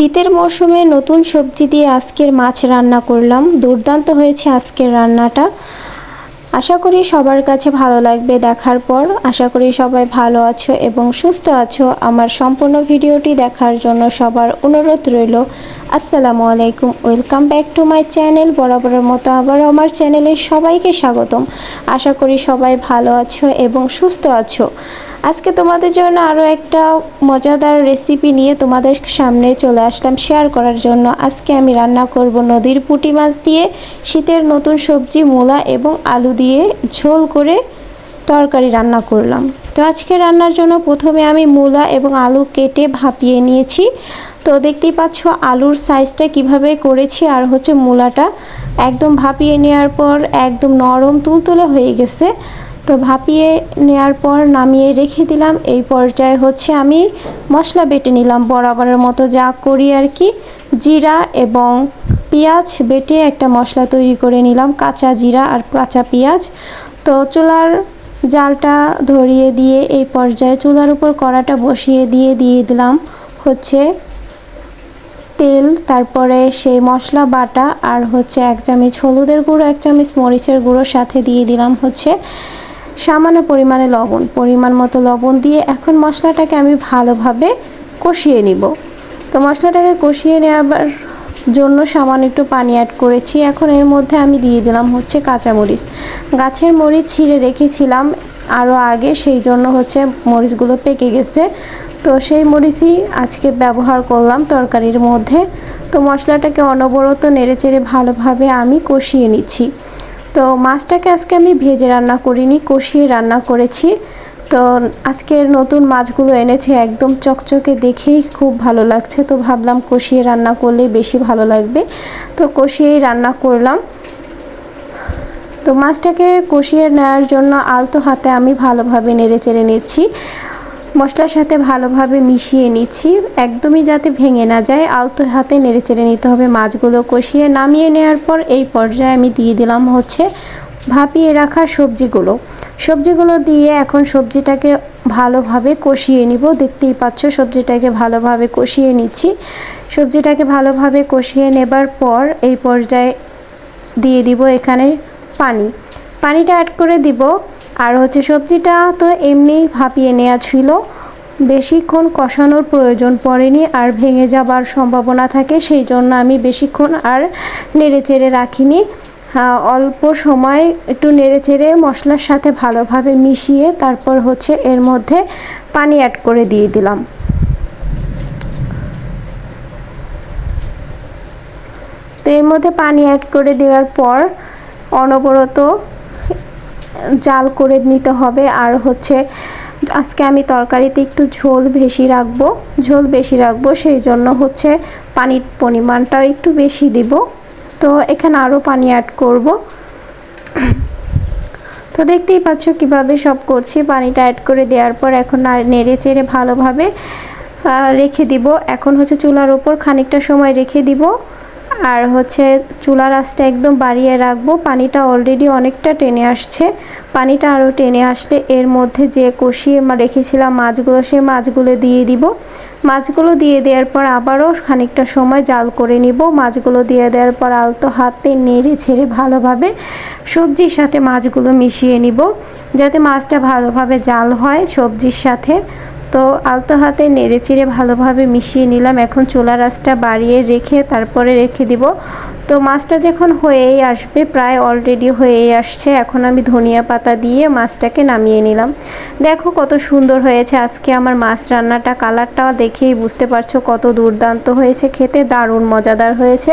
শীতের মরশুমে নতুন সবজি দিয়ে আজকের মাছ রান্না করলাম। দুর্দান্ত হয়েছে আজকের রান্নাটা। আশা করি সবার কাছে ভালো লাগবে দেখার পর। আশা করি সবাই ভালো আছো এবং সুস্থ আছো। আমার সম্পূর্ণ ভিডিওটি দেখার জন্য সবার অনুরোধ রইল। আসসালামু আলাইকুম। Welcome back to my channel বরাবরের মতো আবারও আমার চ্যানেলে সবাইকে স্বাগতম। আশা করি সবাই ভালো আছো এবং সুস্থ আছো। আজকে তোমাদের জন্য আরও একটা মজাদার রেসিপি নিয়ে তোমাদের সামনে চলে আসলাম শেয়ার করার জন্য। আজকে আমি রান্না করব নদীর পুঁটি মাছ দিয়ে, শীতের নতুন সবজি, মূলা এবং আলু দিয়ে ঝোল করে তরকারি রান্না করলাম। তো আজকে রান্নার জন্য প্রথমে আমি মূলা এবং আলু কেটে ভাপিয়ে নিয়েছি। তো দেখতেই পাচ্ছ আলুর সাইজটা কীভাবে করেছি আর হচ্ছে মূলাটা। একদম ভাপিয়ে নেওয়ার পর একদম নরম তুলতুলে হয়ে গেছে। তো ভাপিয়ে নেওয়ার পর নামিয়ে রেখে দিলাম। এই পর্যায়ে হচ্ছে আমি মশলা বেটে নিলাম বরাবরের মতো যা করি আর কি। জিরা এবং পেঁয়াজ বেটে একটা মশলা তৈরি করে নিলাম, কাঁচা জিরা আর কাঁচা পেঁয়াজ। তো চুলার জালটা ধরিয়ে দিয়ে এই পর্যায়ে চুলার উপর কড়াটা বসিয়ে দিয়ে দিয়ে দিলাম হচ্ছে তেল, তারপরে সেই মশলা বাটা আর হচ্ছে এক চামচ হলুদের গুঁড়ো, এক চামচ মরিচের গুঁড়োর সাথে দিয়ে দিলাম হচ্ছে সামান্য পরিমাণে লবণ। পরিমাণ মতো লবণ দিয়ে এখন মশলাটাকে আমি ভালোভাবে কষিয়ে নিব। তো মশলাটাকে কষিয়ে নেওয়ার জন্য সামান্য একটু পানি অ্যাড করেছি। এখন এর মধ্যে আমি দিয়ে দিলাম হচ্ছে কাঁচামরিচ। গাছের মরিচ ছিঁড়ে রেখেছিলাম। আরও আগে, সেই জন্য হচ্ছে মরিচগুলো পেকে গেছে। তো সেই মরিচই আজকে ব্যবহার করলাম তরকারির মধ্যে। তো মশলাটাকে অনবরত নেড়েচেড়ে ভালোভাবে আমি কষিয়ে নিচ্ছি। তো মাছটাকে আজকে আমি ভেজে রান্না করিনি, কষিয়ে রান্না করেছি। তো আজকের নতুন মাছগুলো এনেছে, একদম চকচকে দেখেই খুব ভালো লাগছে। তো ভাবলাম কষিয়ে রান্না করলে বেশি ভালো লাগবে। তো কষিয়েই রান্না করলাম। তো মাছটাকে কষিয়ে নেওয়ার জন্য আলতো হাতে আমি ভালোভাবে নেড়ে চেড়ে নিচ্ছি। মশলার সাথে ভালোভাবে মিশিয়ে নিচ্ছি। একদমই যাতে ভেঙে না যায়, আলতো হাতে নেড়ে চেড়ে নিতে হবে মাছগুলো। কষিয়ে নামিয়ে নেওয়ার পর এই পর্যায়ে আমি দিয়ে দিলাম হচ্ছে ভাপিয়ে রাখা সবজিগুলো। সবজিগুলো দিয়ে এখন সবজিটাকে ভালোভাবে কষিয়ে নিব। দেখতেই পাচ্ছ সবজিটাকে ভালোভাবে কষিয়ে নিচ্ছি। সবজিটাকে ভালোভাবে কষিয়ে নেবার পর এই পর্যায়ে দিয়ে দিব এখানে পানি। পানিটা অ্যাড করে দিব। আর হচ্ছে সবজিটা তো এমনি ভাপিয়ে নেওয়া ছিল। বেশিক্ষণ কষানোর প্রয়োজন পড়েনি আর ভেঙে যাবার সম্ভাবনা থাকে, সেই জন্য আমি বেশিক্ষণ আর নেড়ে চেড়ে রাখিনি অল্প সময় একটু নেড়ে চেড়ে মশলার সাথে ভালোভাবে মিশিয়ে তারপর হচ্ছে এর মধ্যে পানি অ্যাড করে দিয়ে দিলাম। তো এর মধ্যে পানি অ্যাড করে দেওয়ার পর অনবরত জাল করে নিতে হবে। আর হচ্ছে, আজকে আমি তরকারিতে একটু ঝোল বেশি রাখব, ঝোল বেশি রাখব, সেই জন্য হচ্ছে পানির পরিমাণটাও একটু বেশি দিব। তো এখানে আরও পানি অ্যাড করব। তো দেখতেই পাচ্ছ কীভাবে সব করছি। পানিটা অ্যাড করে দেওয়ার পর এখন নেড়ে চেড়ে ভালোভাবে রেখে দিব। এখন হচ্ছে চুলার ওপর খানিকটা সময় রেখে দিব। আর হচ্ছে চুলার আঁচটা একদম বাড়িয়ে রাখব। পানিটা অলরেডি অনেকটা টেনে আসছে। পানিটা আরও টেনে আসলে এর মধ্যে যে কষিয়ে রেখেছিলাম মাছগুলো, সেই মাছগুলো দিয়ে দিব। মাছগুলো দিয়ে দেওয়ার পর আবারও খানিকটা সময় জাল করে নিব। মাছগুলো দিয়ে দেওয়ার পর আলতো হাতে নেড়ে ছেড়ে ভালোভাবে সবজির সাথে মাছগুলো মিশিয়ে নিব। যাতে মাছটা ভালোভাবে জাল হয় সবজির সাথে। তো আলতো হাতে নেড়ে চিড়ে ভালোভাবে মিশিয়ে নিলাম। এখন চুলা রাসটা বাড়িয়ে রেখে তারপরে রেখে দিব। তো মাছটা যখন হয়েই আসবে, প্রায় অলরেডি হয়েই আসছে, এখন আমি ধনিয়া পাতা দিয়ে মাছটাকে নামিয়ে নিলাম। দেখো কত সুন্দর হয়েছে। আজকে আমার মাছ রান্নাটা, কালারটাও দেখেই বুঝতে পারছ কত দুর্দান্ত হয়েছে। খেতে দারুণ মজাদার হয়েছে।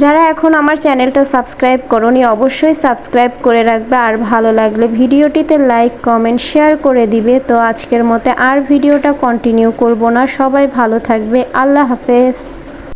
যারা এখন আমার চ্যানেলটা সাবস্ক্রাইব করনি, অবশ্যই সাবস্ক্রাইব করে রাখবে। আর ভালো লাগলে ভিডিওটিতে লাইক, কমেন্ট, শেয়ার করে দিবে। তো আজকের মতে আর ভিডিওটা কন্টিনিউ করব না। সবাই ভালো থাকবে। আল্লাহ হাফেজ।